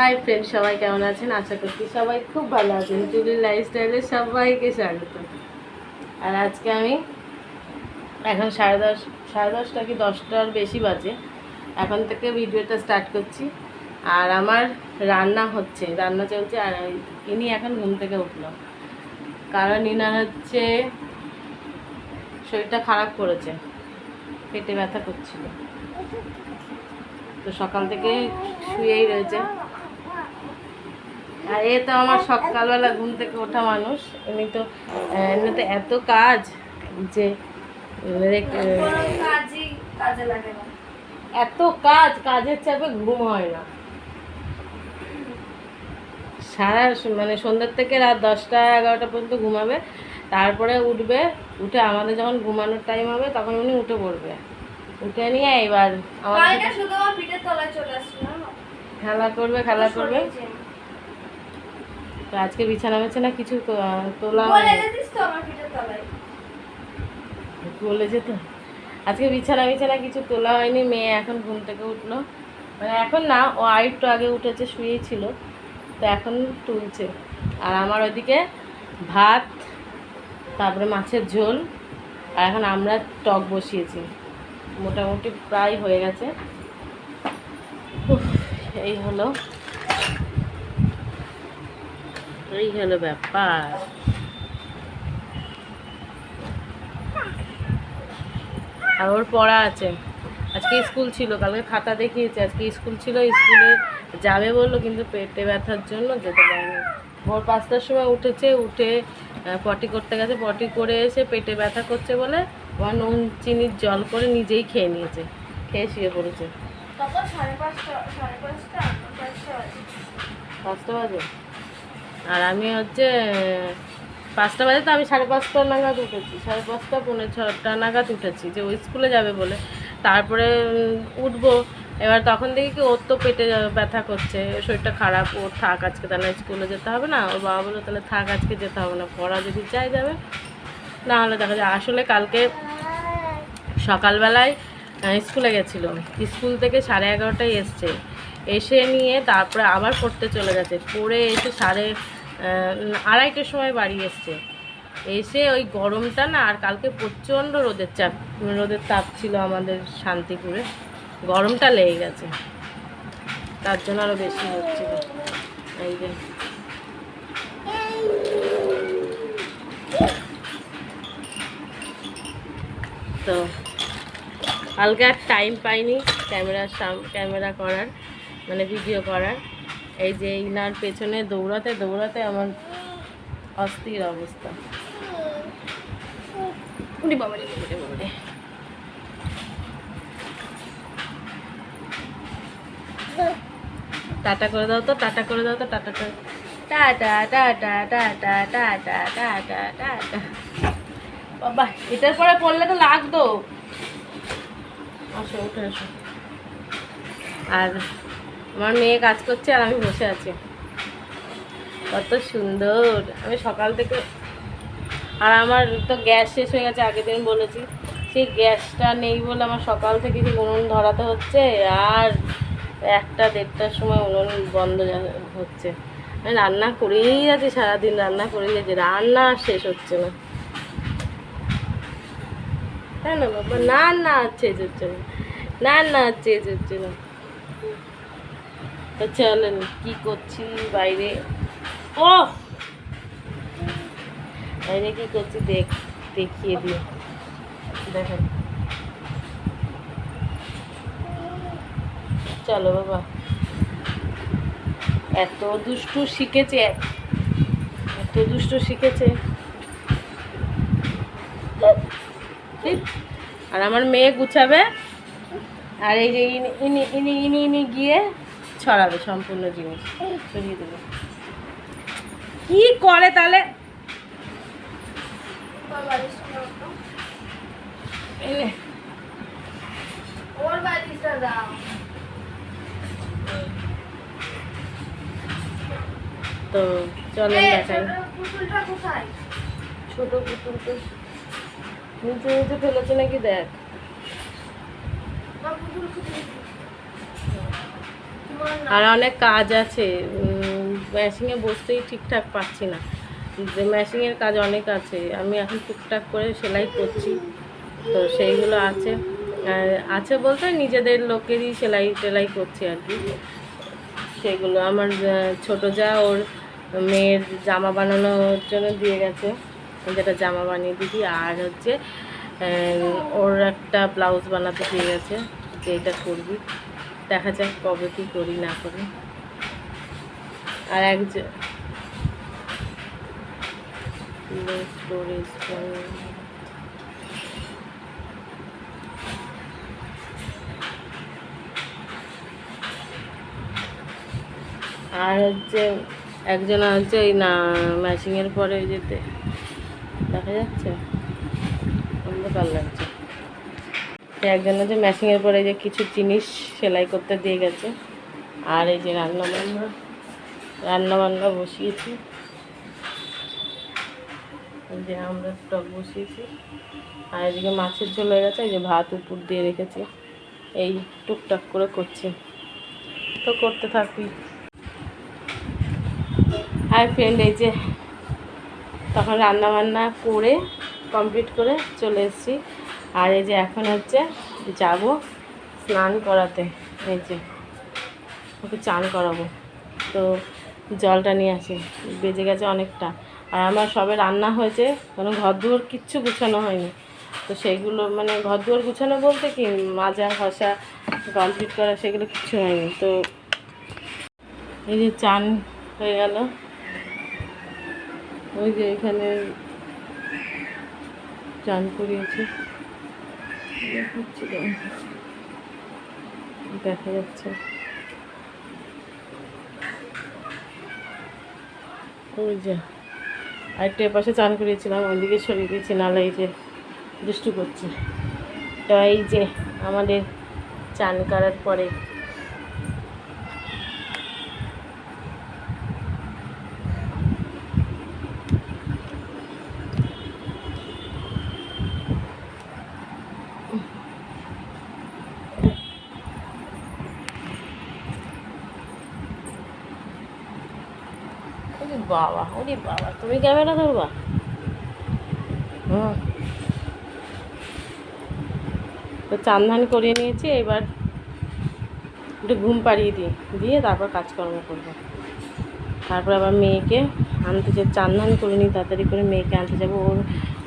Hi friend সবাই কেমন আছেন? আশা করছি সবাই খুব ভালো আছেন। জুলি লাইফস্টাইলে সবাইকে স্বাগত। আর আজকে আমি এখন সাড়ে দশ সাড়ে দশটা কি দশটার বেশি বাজে। এখন থেকে ভিডিওটা স্টার্ট করছি। আর আমার রান্না হচ্ছে, রান্না চলছে। আর ইনি এখন ঘুম থেকে উঠল। কারণ ইনা হচ্ছে শরীরটা খারাপ করেছে, পেটে ব্যথা করছিল। তো সকাল থেকে শুয়েই রয়েছে। আর এ তো আমার সকালবেলা ঘুম থেকে ওঠা মানুষ। এমনি তো আহ, এমনিতে এত কাজ যে এত কাজ কাজের চাপে ঘুম হয় না। সারা মানে সন্ধ্যার থেকে রাত দশটা এগারোটা পর্যন্ত ঘুমাবে। তারপরে উঠবে উঠে আমাদের যখন ঘুমানোর টাইম হবে তখন উনি উঠে পড়বে। উঠে নিয়ে এবার খেলা করবে খেলা করবে। তো আজকে বিছানা বিছানা কিছু তোলা বলে যেত। আজকে বিছানা বিছানা কিছু তোলা হয়নি মেয়ে এখন ঘুম থেকে উঠল। মানে এখন না ও আরেকটু আগে উঠেছে শুয়েই ছিল। তো এখন তুলছে। আর আমার ওইদিকে ভাত তারপরে মাছের ঝোল আর এখন আমরা টক বসিয়েছি। মোটামুটি প্রায় হয়ে গেছে। এই হলো। এই হলো ব্যাপার। আর ওর পড়া আছে। আজকে স্কুল ছিল কালকে খাতা দেখিয়েছে। আজকে স্কুল ছিল স্কুলে যাবে বলল কিন্তু পেটে ব্যথার জন্য যেতে পারেনি। ভোর পাঁচটার সময় উঠেছে উঠে পটি করতে গেছে পটি করে এসে পেটে ব্যথা করছে বলে আমার নুন চিনির জল করে নিজেই খেয়ে নিয়েছে খেয়ে শুয়ে পড়েছে। পাঁচটা বাজে। আর আমি হচ্ছে, পাঁচটা বাজে তো আমি সাড়ে পাঁচটা নাগাদ উঠেছি। সাড়ে পাঁচটা, পৌনে ছটা নাগাদ উঠেছি যে ওই স্কুলে যাবে বলে। তারপরে উঠবো। এবার তখন দেখি কি ওর তো পেটে ব্যথা করছে, শরীরটা খারাপ, ওর থাক আজকে তাহলে স্কুলে যেতে হবে না। ওর বাবা বলল, তাহলে থাক আজকে যেতে হবে না, পড়া যদি চাই যাবে, না হলে দেখা যায় আসলে কালকে সকালবেলায় স্কুলে গেছিল। স্কুল থেকে সাড়ে এগারোটায় এসছে। এসে নিয়ে তারপরে আবার পড়তে চলে গেছে। পড়ে এসে সাড়ে আড়াইটার সময় বাড়ি এসছে। এসে ওই গরমটা না, আর কালকে প্রচণ্ড রোদের চাপ, রোদের তাপ ছিল আমাদের শান্তিপুরে। গরমটা লেগে গেছে। তার জন্য আরও বেশি হচ্ছিল এই যে। তো, কালকে আর টাইম পাইনি ক্যামেরার সাম, ক্যামেরা করার মানে ভিডিও করার। এই যে ইনার পেছনে দৌড়াতে দৌড়াতে আমার অস্থির অবস্থা। উনি টাটা করে দাও তো টাটা করে দাও তো টাটা করে tata tata tata tata tata tata. বাবা এটার পরে পড়লে তো লাগতো। আসো উঠে আসো। আর আমার মেয়ে কাজ করছে আর আমি বসে আছি। কত সুন্দর। আমি সকাল থেকে আর আমার তো গ্যাস শেষ হয়ে গেছে, আগের দিন বলেছি। সেই গ্যাসটা নেই বলে আমার সকাল থেকে যে উনুন ধরাতে হচ্ছে আর একটা দেড়টার সময় উনুন বন্ধ হচ্ছে। আমি রান্না করেই যাচ্ছি সারাদিন, রান্না করেই যাচ্ছি রান্না শেষ হচ্ছে না। তাই না, বাবা, না না চেঞ্জ হচ্ছে না। না চেঞ্জ হচ্ছে না। তো চলেন, কি করছি বাইরে? ও বাইরে কি করছি দেখ, দেখিয়ে দিই। দেখেন। চলো বাবা। এত দুষ্টু শিখেছে। এত দুষ্টু শিখেছে? আর আমার মেয়ে গুছাবে। আর এই যে ইনি ইনি ইনি ইনি গিয়ে ছড়াবে সম্পূর্ণ জিনিস। ছড়িয়ে দেবে। কি করে তাহলে? ওর তো। বালিশটা দাও। চলেন দেখাই। ছোট পুতুল তো নিচে নিচে ফেলেছে নাকি দেখ। পুতুল আর অনেক কাজ আছে। মেশিনে বসতেই ঠিকঠাক পাচ্ছি না। যে মেশিনের কাজ অনেক আছে। আমি এখন টুকটাক করে সেলাই করছি। তো সেইগুলো আছে। আছে বলতে নিজেদের লোকেরই সেলাই টেলাই করছি আর কি। সেগুলো আমার ছোট যা ওর মেয়ের জামা বানানোর জন্য দিয়ে গেছে। যেটা জামা বানিয়ে দিবি। আর হচ্ছে ওর একটা ব্লাউজ বানাতে দিয়ে গেছে যে এটা করবি। দেখা যাক কবে কী করি, না করি। আর একজন আর হচ্ছে একজন হচ্ছে ওই না ম্যাচিংয়ের পরে যেতে দেখা যাচ্ছে? অন্ধকার লাগছে। তো একজন হচ্ছে ম্যাচিংয়ের পরে যে কিছু জিনিস সেলাই করতে দিয়ে গেছে। আর এই যে রান্না বান্না রান্না বান্না বসিয়েছি। যে আমরা টক বসিয়েছি। আর এদিকে মাছের ঝোল হয়ে গেছে, এই যে ভাত উপর দিয়ে রেখেছি। এই টুকটাক করে করছি। তো করতে থাকি। আর ফ্রেন্ড এই যে তখন রান্নাবান্না করে কমপ্লিট করে চলে এসেছি। আর এই যে এখন হচ্ছে যাব স্নান করাতে। এই যে ওকে চান করাবো। তো জলটা নিয়ে আসি। বেজে গেছে অনেকটা। আর আমার সবে রান্না হয়েছে, কোনো ঘর দুয়ার কিচ্ছু গুছানো হয়নি। তো সেইগুলো মানে ঘর দুয়ার গুছানো বলতে কি, মাজা, ঘষা, কমপ্লিট করা সেগুলো কিচ্ছু হয়নি। তো এই যে চান হয়ে গেল। ওই যে এখানে চান করিয়েছি। দেখা যাচ্ছে। ওই যে, আরেকটা পাশে চান করিয়েছিলাম ওইদিকে সরিয়ে দিয়েছি নালে এই যে দুষ্টু করছে। তো এই যে আমাদের চান করার পরে ওরে বাবা ওরে বাবা তুমি ক্যামেরা ধরবা? হুম তো চান ধান করিয়ে নিয়েছি এবার একটু ঘুম পাড়িয়ে দিই দিয়ে তারপর কাজকর্ম করব। তারপর আবার মেয়েকে আনতে যে চান ধান করে নিই তাড়াতাড়ি করে মেয়েকে আনতে যাব। ওর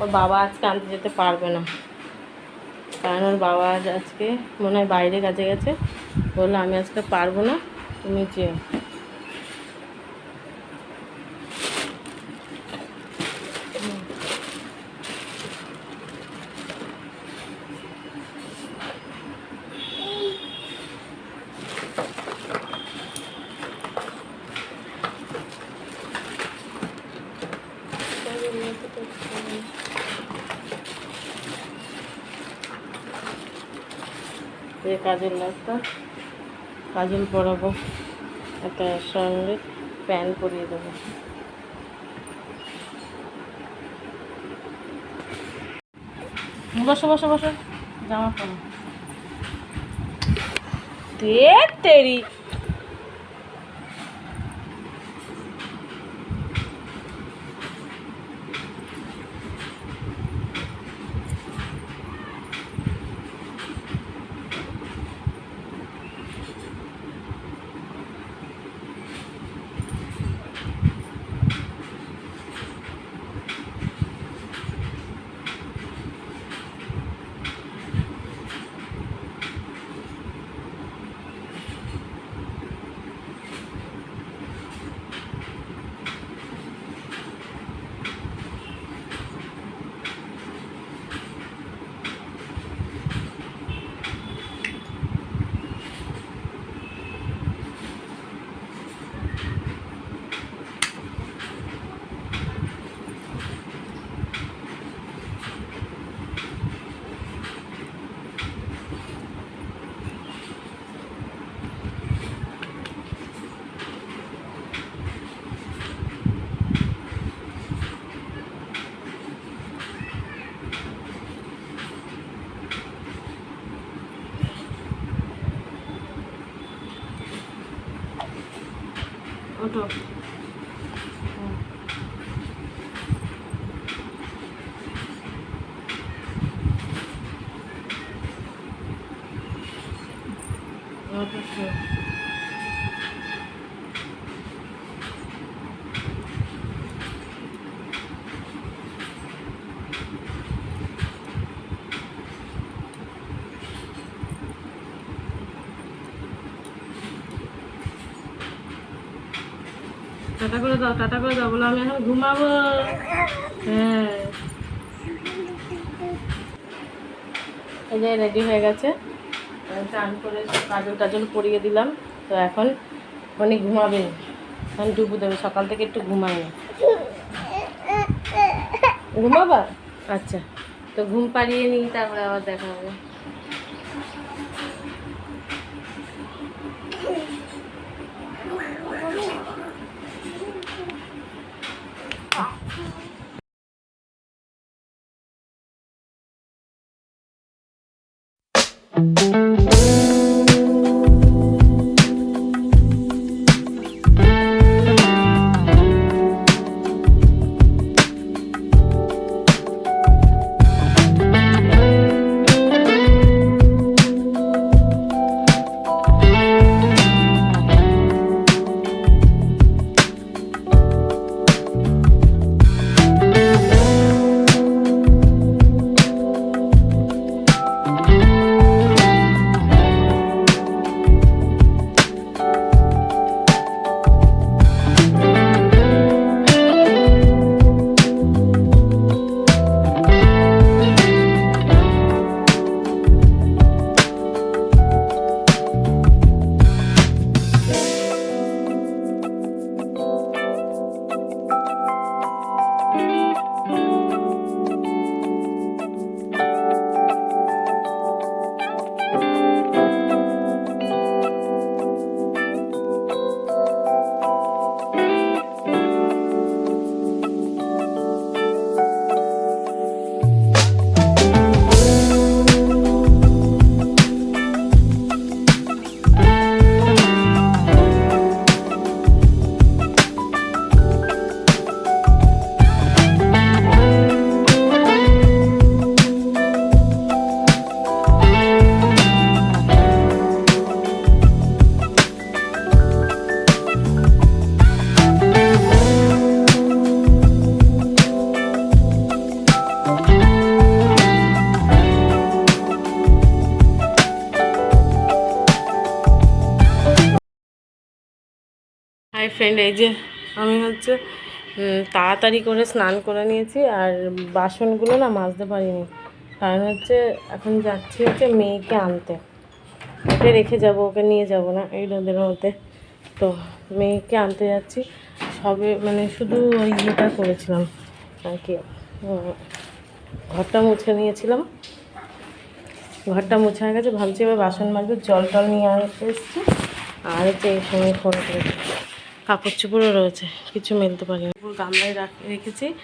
ওর বাবা আজকে আনতে যেতে পারবে না। কারণ ওর বাবা আজ আজকে মনে হয় বাইরে কাজে গেছে। বলল আমি আজকে পারব না তুমি যেও। এই কাজল রাস্তা কাজল পরাবো। একটা সঙ্গে প্যান্ট পরিয়ে দেবো। বসো বসো বসো। জামা পরো। দে তেরি ওটো টাটা করে দাও, টাটা করে দাও, বলো আমি এখন ঘুমাবো। হ্যাঁ। এই যে রেডি হয়ে গেছে। চান করে কাজল টাজল পরিয়ে দিলাম, তো এখন উনি ঘুমাবে। এখন ডুবু দেবে, সকাল থেকে একটু ঘুমাই না ঘুমাবা? আচ্ছা তো ঘুম পাড়িয়ে নিই, তারপরে আবার দেখা হবে। হাই ফ্রেন্ড এই যে আমি হচ্ছে তাড়াতাড়ি করে স্নান করে নিয়েছি আর বাসনগুলো না মাজতে পারিনি। কারণ হচ্ছে, এখন যাচ্ছি হচ্ছে মেয়েকে আনতে। ওকে রেখে যাব, ওকে নিয়ে যাব না এই রোদের মধ্যে। তো মেয়েকে আনতে যাচ্ছি। সবে মানে শুধু ওই ইয়েটা করেছিলাম আর কি ঘরটা মুছে নিয়েছিলাম। ঘরটা মুছে হয়ে গেছে, ভাবছি এবার বাসন মাজবো, জল টল নিয়ে এসেছি। আর হচ্ছে এই সময় ফোন করেছি। কাপড় চোপড়ও রয়েছে, কিছু মেলতে পারিনি। পুরো গামলায় রাখ- রেখেছি,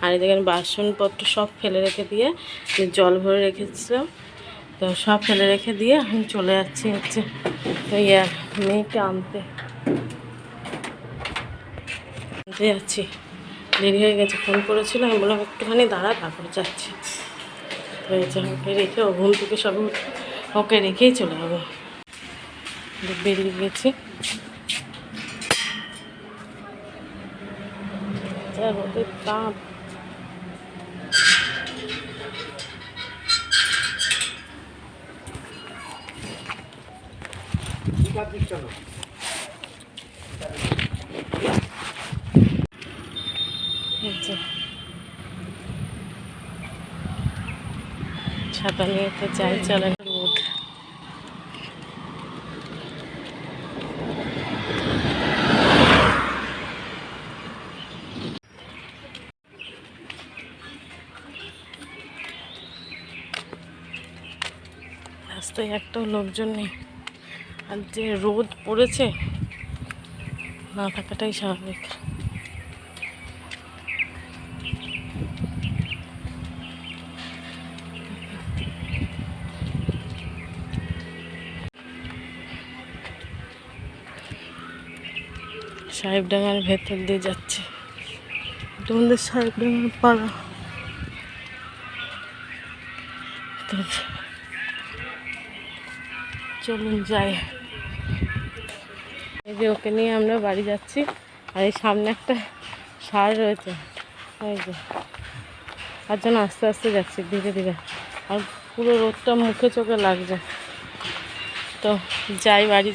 আর এদিকে আমি বাসনপত্র সব ফেলে রেখে দিয়ে জল ভরে রেখেছিলাম। তো সব ফেলে রেখে দিয়ে আমি চলে যাচ্ছি হচ্ছে, তো ইয়া মেয়েকে আনতে। আনতে যাচ্ছি। দেরি হয়ে গেছে, ফোন করেছিল, আমি বললাম, একটুখানি দাঁড়া, তারপরে যাচ্ছি। হয়েছে ওকে রেখে, ও ঘুম থেকে সব ওকে রেখেই চলে যাব বেরিয়ে গেছি। যা রোদের তাপ ছাতা নিয়ে তো যাই চলে রোদ রাস্তায় একটাও লোকজন নেই। আর যে রোদ পড়েছে, না থাকাটাই স্বাভাবিক। সাহেবডাঙ্গার ভেতর দিয়ে যাচ্ছে। এটা আমাদের সাহেবডাঙ্গার পাড়া। তো চলুন যাই। এই যে ওকে নিয়ে আমরা বাড়ি যাচ্ছি, আর এই সামনে একটা সার রয়েছে। এই যে। তার জন্য আস্তে আস্তে যাচ্ছি, ধীরে ধীরে। আর পুরো রোদটা মুখে চোখে লাগছে। তো যাই, বাড়ি